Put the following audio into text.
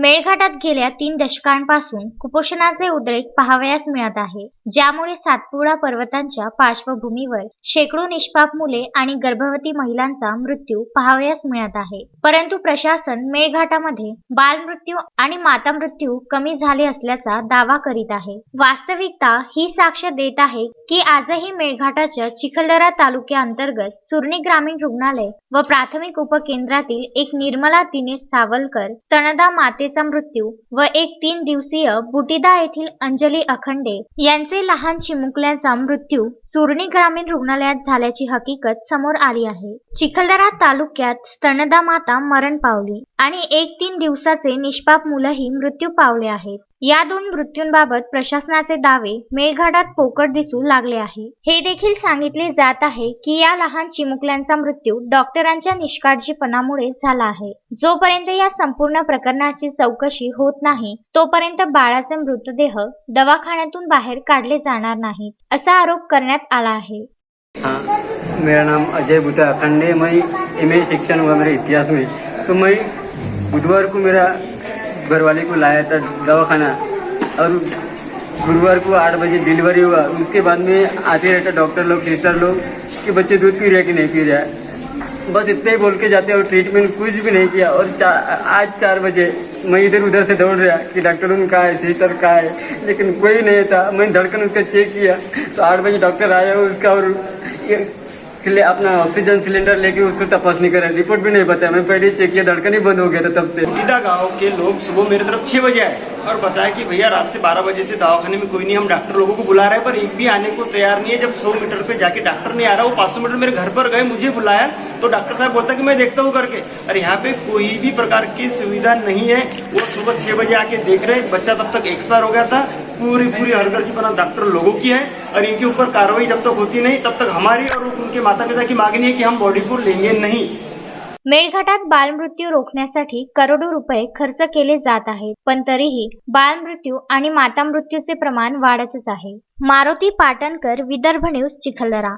मेळघाटात गेल्या तीन दशकांपासून कुपोषणाचे उद्रेक पाहावयास मिळत आहे ज्यामुळे सातपुडा पर्वतांच्या पार्श्वभूमीवर शेकडो निष्पाप मुले आणि गर्भवती महिलांचा मृत्यू पाहावयास मिळत आहे. परंतु प्रशासन मेळघाटामध्ये बालमृत्यू आणि माता मृत्यू कमी झाले असल्याचा दावा करीत आहे. वास्तविकता ही साक्ष देत आहे की आजही मेळघाटाच्या चिखलदरा तालुक्याअंतर्गत सुर्णी ग्रामीण रुग्णालय व प्राथमिक उपकेंद्रातील एक निर्मला दिनेश सावलकर स्तनदा मातेचा मृत्यू व एक तीन दिवसीय बुटीदा येथील अंजली अखंडे यांचे लहान चिमुकल्याचा मृत्यू सुर्णी ग्रामीण रुग्णालयात झाल्याची हकीकत समोर आली आहे. चिखलदरा तालुक्यात स्तनदा माता मरण पावली आणि एक तीन दिवसाचे निष्पाप मुलंही मृत्यू पावले आहेत. या दोन मृत्यूंबाबत प्रशासनाचे दावे मेळघाटात पोकळ दिसू लागले आहे. हे देखील सांगितले जात आहे की या लहान चिमुकल्यांचा मृत्यू डॉक्टरांच्या निष्काळजीपणामुळे झाला आहे. जोपर्यंत या संपूर्ण प्रकरणाची चौकशी होत नाही तोपर्यंत बाळाचे मृतदेह दवाखान्यातून बाहेर काढले जाणार नाहीत असा आरोप करण्यात आला आहे. मेरा नाम अजय बुता अखंडे मैं एम शिक्षण हुआ मेरे इतिहास में तो मैं बुधवार को मेरा घरवाले को लाया था दवाखाना और गुरुवार को आठ बजे डिलीवरी हुआ। उसके बाद में आते रहता डॉक्टर लोग सिस्टर लोग कि बच्चे दूध पी रहे कि नहीं पी रहे। बस इतने ही बोल के जाते और ट्रीटमेंट कुछ भी नहीं किया। और चा, आज चार बजे मैं इधर उधर से दौड़ रहा कि डॉक्टर उनका है सिस्टर का है? लेकिन कोई नहीं था। मैंने धड़कन उसका चेक किया। तो आठ बजे डॉक्टर आया उसका और अपना ऑक्सीजन सिलेंडर लेके उसको तपास नहीं करा रिपोर्ट भी नहीं बताया। मैं पहले चेक किया धड़कन ही बंद हो गया था तब से। ईदा गांव के लोग सुबह मेरे तरफ छह बजे आए। और बताया कि भैया रात से बारह बजे से दवाखाने में कोई नहीं, हम डॉक्टर लोगों को बुला रहे हैं, पर एक भी आने को तैयार नहीं है। जब सौ मीटर पे जाके डॉक्टर नहीं आ रहा, वो पाँच सौ मीटर मेरे घर पर गए, मुझे बुलाया तो डॉक्टर साहब बोलता कि मैं देखता हूँ करके। और यहाँ पे कोई भी प्रकार की सुविधा नहीं है। वो सुबह छह बजे आके देख रहे, बच्चा तब तक एक्सपायर हो गया था। पूरी पूरी हरकत बना डॉक्टर लोगों की है, और इनके ऊपर कार्रवाई जब तक होती नहीं, तब तक हमारी और उनके माता पिता की मांगनी है कि हम बॉडी को लेंगे नहीं। मेळघाटात बालमृत्यू रोखण्यासाठी करोडो रुपये खर्च केले जात आहेत. पण तरीही बालमृत्यू आणि मातामृत्यूचे प्रमाण वाढतच आहे. मारुती पाटणकर विदर्भ न्यूज चिखलदरा.